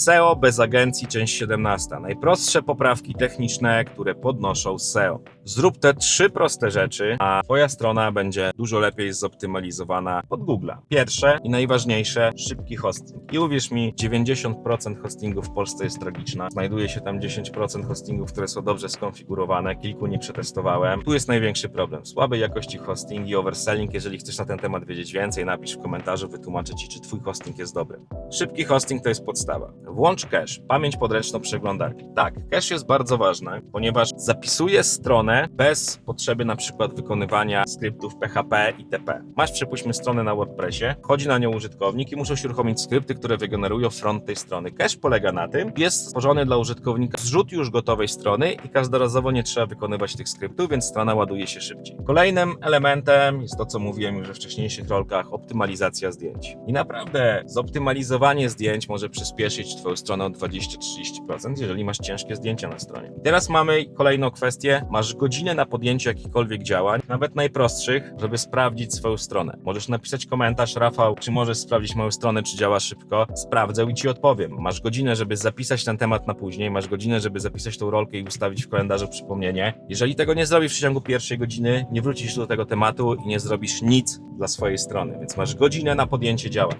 SEO bez agencji, część 17. Najprostsze poprawki techniczne, które podnoszą SEO. Zrób te trzy proste rzeczy, a Twoja strona będzie dużo lepiej zoptymalizowana pod Google'a. Pierwsze i najważniejsze, szybki hosting. I uwierz mi, 90% hostingów w Polsce jest tragiczna. Znajduje się tam 10% hostingów, które są dobrze skonfigurowane, kilku nie przetestowałem. Tu jest największy problem. Słabej jakości hosting i overselling. Jeżeli chcesz na ten temat wiedzieć więcej, napisz w komentarzu, wytłumaczę Ci, czy Twój hosting jest dobry. Szybki hosting to jest podstawa. Włącz cache, pamięć podręczną przeglądarki. Tak, cache jest bardzo ważny, ponieważ zapisuje stronę bez potrzeby na przykład wykonywania skryptów PHP i TP. Masz przypuśćmy stronę na WordPressie, wchodzi na nią użytkownik i muszą się uruchomić skrypty, które wygenerują front tej strony. Cache polega na tym, jest stworzony dla użytkownika zrzut już gotowej strony i każdorazowo nie trzeba wykonywać tych skryptów, więc strona ładuje się szybciej. Kolejnym elementem jest to, co mówiłem już we wcześniejszych rolkach, optymalizacja zdjęć. I naprawdę zoptymalizowanie zdjęć może przyspieszyć Twoją stronę o 20-30%, jeżeli masz ciężkie zdjęcia na stronie. I teraz mamy kolejną kwestię. Masz godzinę na podjęcie jakichkolwiek działań, nawet najprostszych, żeby sprawdzić swoją stronę. Możesz napisać komentarz, Rafał, czy możesz sprawdzić moją stronę, czy działa szybko. Sprawdzę i Ci odpowiem. Masz godzinę, żeby zapisać ten temat na później, masz godzinę, żeby zapisać tą rolkę i ustawić w kalendarzu przypomnienie. Jeżeli tego nie zrobisz w przeciągu pierwszej godziny, nie wrócisz do tego tematu i nie zrobisz nic dla swojej strony, więc masz godzinę na podjęcie działań.